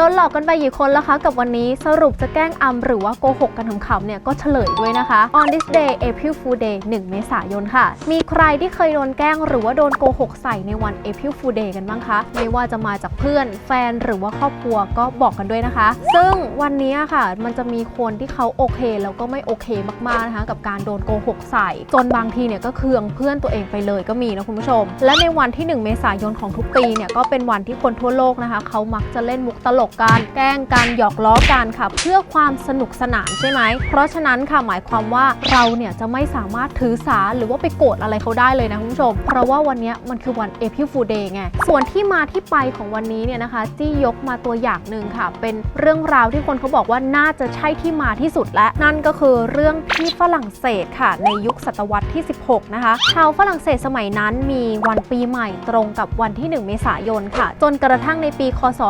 ดนหลอกกันไปกี่คนแล้วคะกับวันนี้สรุปจะแกล้งอำหรือว่าโกหกกันขำๆเนี่ยก็เฉลยด้วยนะคะ on this day April Fool Day 1 เมษายนค่ะ มีใครที่เคยโดนแกล้งหรือว่าโดนโกหกใส่ในวัน April Fool Day กันบ้างคะ ไม่ว่าจะมาจากเพื่อนแฟนหรือว่าครอบครัวก็บอกกันด้วยนะคะ ซึ่งวันนี้ค่ะมันจะมีคนที่เขาโอเคแล้วก็ไม่โอเคมากๆนะคะกับการโดนโกหกใส่ จนบางทีเนี่ยก็เคืองเพื่อนตัวเองไปเลยก็มีนะคุณผู้ชม และในวันที่ 1 เมษายนของทุกปีเนี่ยก็เป็นวันที่คนทั่วโลกนะคะเขามักจะเล่นมุกตลกกันแกล้งกันหยอกล้อกันค่ะ เพื่อความสนุกสนานใช่ไหม เพราะฉะนั้นค่ะหมายความว่าเราเนี่ยจะไม่สามารถถือสาหรือว่าไปโกรธอะไรเขาได้เลยนะคุณผู้ชม เพราะว่าวันนี้มันคือวัน April Fool Day ไง ส่วนที่มาที่ไปของวันนี้เนี่ยนะคะจี้ยกมาตัวอย่างหนึ่งค่ะ เป็นเรื่องราวที่คนเขาบอกว่าน่าจะใช่ที่มาที่สุดและ นั่นก็คือเรื่องที่ฝรั่งเศสค่ะ ในยุคศตวรรษที่ 16 นะคะ ชาวฝรั่งเศสสมัยนั้นมีวันปีใหม่ตรงกับวันที่ 1 เมษายนค่ะ จนกระทั่งในปีคศ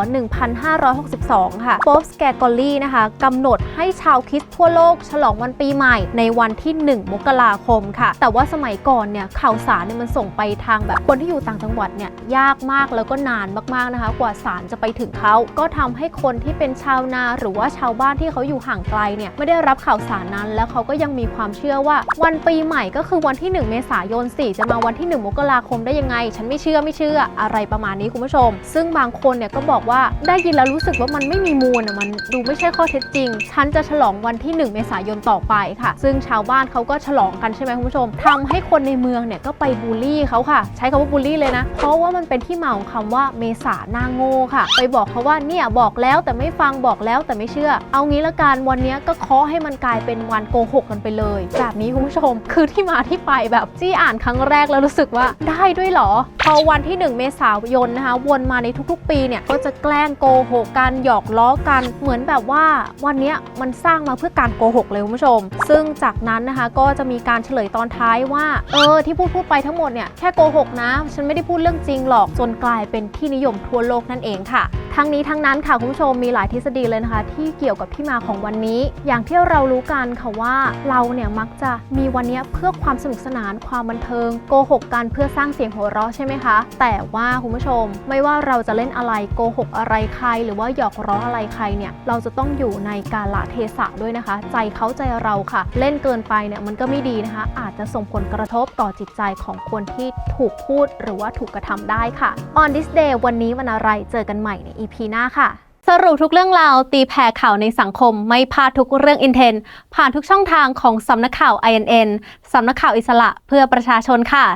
1562 ค่ะโป๊ปสแกกอลลี่นะคะกำหนดให้ชาวคริสต์ทั่วโลกฉลองวันปีใหม่ในวันที่ 1 มกราคมค่ะ แต่ว่าสมัยก่อนเนี่ยข่าวสารเนี่ยมันส่งไปทางแบบคนที่อยู่ต่างจังหวัดเนี่ยยากมากแล้วก็นานมากๆนะคะ กว่าสารจะไปถึงเขาก็ทำให้คนที่เป็นชาวนาหรือว่าชาวบ้านที่เขาอยู่ห่างไกลเนี่ยไม่ได้รับข่าวสารนั้น แล้วเขาก็ยังมีความเชื่อว่า วันปีใหม่ก็คือวันที่ 1 เมษายนสิจะมาวันที่ 1 มกราคมได้ยังไง ฉันไม่เชื่อไม่เชื่ออะไรประมาณนี้คุณผู้ชม ซึ่งบางคนเนี่ยก็บอกว่าได้ยินแล้วรู้สึกว่ามันไม่มีมูลอะมันดูไม่ใช่ข้อเท็จจริง ฉันจะฉลองวันที่ 1 เมษายนต่อไปค่ะ ซึ่งชาวบ้านเขาก็ฉลองกันใช่ไหมคุณผู้ชมทำให้คนในเมืองเนี่ยก็ไปบูลลี่เขาค่ะ ใช้คำว่าบูลลี่เลยนะ เพราะว่ามันเป็นที่มาของคำว่าเมษาหน้าโง่ค่ะ ไปบอกเขาว่าเนี่ยบอกแล้วแต่ไม่ฟังบอกแล้วแต่ไม่เชื่อ เอางี้ละกันวันเนี้ยก็เคาะให้มันกลายเป็นวันโกหกกันไปเลย แบบนี้คุณผู้ชม คือที่มาที่ไปแบบจี้อ่านครั้งแรกแล้วรู้สึกว่าได้ด้วยหรอ พอวันที่ 1 เมษายนนะคะวนมาในทุกๆ ปีเนี่ยก็จะแกล้งโกหกกันหยอกล้อกัน เหมือนแบบว่าวันนี้มันสร้างมาเพื่อการโกหกเลยคุณผู้ชม ซึ่งจากนั้นนะคะก็จะมีการเฉลยตอนท้ายว่า เออที่พูดพูดไปทั้งหมดเนี่ยแค่โกหกนะ ฉันไม่ได้พูดเรื่องจริงหรอกจนกลายเป็นที่นิยมทั่วโลกนั่นเองค่ะ ทั้งนี้ทั้งนั้นค่ะคุณผู้ชมมีหลายทฤษฎีเลยนะคะ ที่เกี่ยวกับที่มาของวันนี้ อย่างที่เรารู้กันค่ะว่าเราเนี่ยมักจะมีวันนี้เพื่อความสนุกสนานความบันเทิงโกหกกันเพื่อสร้างเสียงหัวเราะใช่ไหมคะ แต่ว่าคุณผู้ชมไม่ว่าเราจะเล่นอะไรโกหกอะไรใคร หรือว่าหยอกล้ออะไรใครเนี่ยเราจะต้องอยู่ในกาลเทศะด้วยนะคะ ใจเขาใจเราค่ะ เล่นเกินไปเนี่ยมันก็ไม่ดีนะคะ อาจจะส่งผลกระทบต่อจิตใจของคนที่ถูกพูดหรือว่าถูกกระทำได้ค่ะ on this day วันนี้วันอะไรเจอกันใหม่ใน EP หน้าค่ะ สรุปทุกเรื่องราวตีแผ่ข่าวในสังคมไม่พลาดทุกเรื่องอินเทน ผ่านทุกช่องทางของสำนักข่าว INN สำนักข่าวอิสระเพื่อประชาชนค่ะ